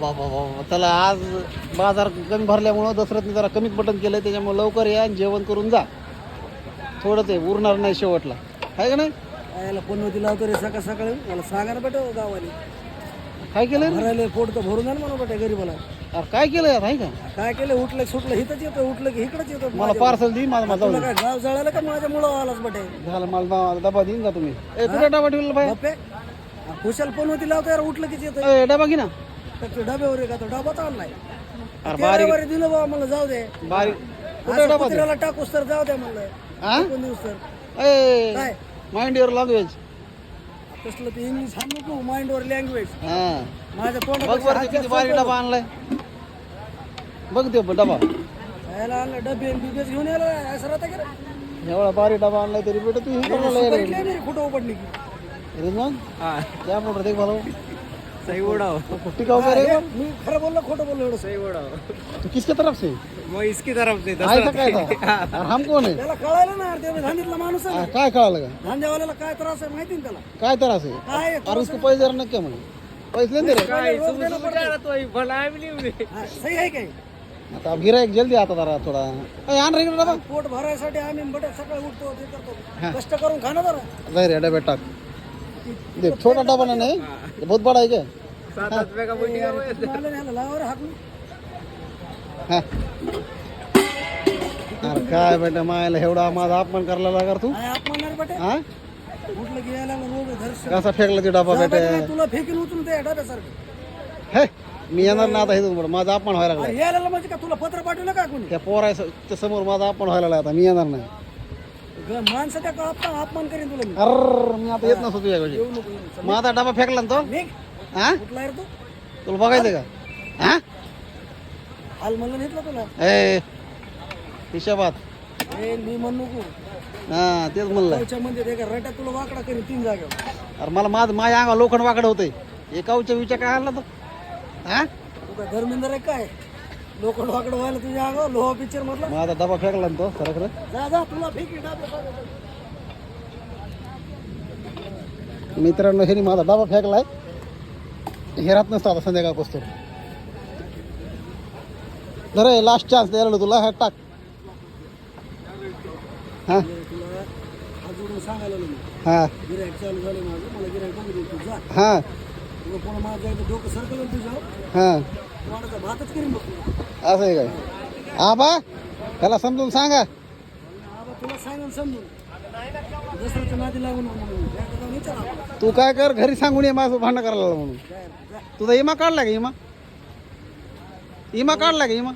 बा बा बा त्याला आज बाजार कमी भरल्यामुळं दसऱ्यातनं जरा कमीच बटन केलं त्याच्यामुळे लवकर या आणि जेवण करून जा. थोडं ते उरणार नाही शेवटला. आहे का नाही? याला पनवती लावतो रे सकाळ सकाळी. मला सांगा ना बेटा गावाने काय केलं भरायला पोट तर भरून द्या ना मला बेटा गरीबाला. अरे काय केलं यार आहे का? काय केलं उठलं की सुटलं हिथंच येतं उठलं की इकडंच येतं मला पार्सल दे माझा माझा तुला काय गाव जळालं का माझ्या मुळं आलाच बेटे? झालं मला डबा- डबा देईन का तुम्ही? ए कुठे डबा ठेवला बाई बापे खुशाल पनवती लावतो यार उठलं कीच येतं ए डबा घे ना. तर डब्यावर आहे का? तो डबा तर आणलाय अरे बारीक तेरावर दिलं बाबा मला जाऊ दे. बारीक कुठे असं डबा दे कुत्र्याला टाकूस तर जाऊ दे म्हणलं. हा कोण दिवस तर. ए काय? माइंड युअर लँग्वेज तसलं ते इंग्लिश हा नको माइंडवर लँग्वेज हा. माझ्या बघ बरं ते किती भारी डबा आणलाय. बघ ते डबा. यायला आणलं डबे बिबेच घेऊन यायला असं राहता का रे? एवढा भारी डबा आणलाय तरी बेटा तू हे करायला यायला सुपारी नाही रे, कुठं उपडली की. अरे मग क्या बोल रहे देख भालो. सही उड़ाओ कुट्टी का हो रे मी खरं बोललो खोटं बोललो एवढं सही उड़ाओ तू किसके तरफ से? वो इसकी तरफ से आय था काय था और हम कोण आहे? त्याला कळायला ना यार, ते धांदीतला माणूस आहे हा, ना. काय कळालं का? धांदेवाल्याला काय त्रास आहे माहिती ना त्याला? काय त्रास आहे? काय अरे इसको पैसे जरा नक्की म्हणे पैसे नाही दे रे काय सुबह सुबह जा रहा तो ही भला है भी नहीं. मुझे हा, सही आहे काय? आता गिरायक जल्दी आता जरा थोडा. ए, आण रे इकडे डबा पोट भरायसाठी आम्ही बटे सकाळी उठतो ते करतो. कष्ट करून खाणं जरा. जाय रे डब्यात टाक. देख छोटा डबा ना नहीं? ये बहुत बड़ा है क्या? सात आठ रुपए का बोटी है। हा. अरे काय बेटा मायला एवढा माझा अपमान करायला लागा रे तू? काय बटे? हा? रोग कसा फेकला ते डबा बेटा? तुला फेकीन उचलून ते डब्यासारखं. हे मी येणार ना आता इथून पुढं. माझा अपमान व्हायला लागला. यायला म्हणजे का तुला पत्र पाठवलं का कोणी? त्या पोराच्या समोर माझा अपमान व्हायला लागला आता. मी येणार नाही. माणसं त्या अपमान अपमान करीन तुला मी अर मी आता येत नसतो तुझ्या येऊ नको येऊ नको. माझा डबा फेकला ना तो? निघ. हा? कुठला आहे रे तू? तुला बघायचं का? हा? हाल म्हणलं घेतलं तुला. ए हिशोबात. ए मी म्हणू नको. हा तेच म्हणलं. गावच्या मध्ये ते का रट्यात तुला वाकडा करीन तीन जागेवर. अरे मला माझं माझ्या अंगा लोखंड वाकडं होतंय. एकावच्या विचार काय आणला तो? हा? तू काय धर्मेंद्र आहे काय? लोक वाकडं व्हायला तुझ्या अंगावर लोहा पिक्चर मधला. माझा डबा फेकला ना तो खरं खरं जा जा तुला फेकी मित्रांनो ह्यानी माझा डबा फेकलाय. हे राहत नसतं आता संध्याकाळपासून जरा लास्ट चान्स द्यायला तुला हा टाक. हा? तुला अजून सांगायला लागलो हा. गिरायक चालू झालं माझं मला गिरायक बघू दे तू. जा. हा. तुला कोणा माझं जायचं डोकं सरकलं तुझ्या हा. असं आहे काय? आबा त्याला समजून सांगा. तुला समजून तू काय कर घरी सांगून ये माझं भांडण करायला म्हणून. तुझा इमा काढला का इमा? इमा काढला का इमा?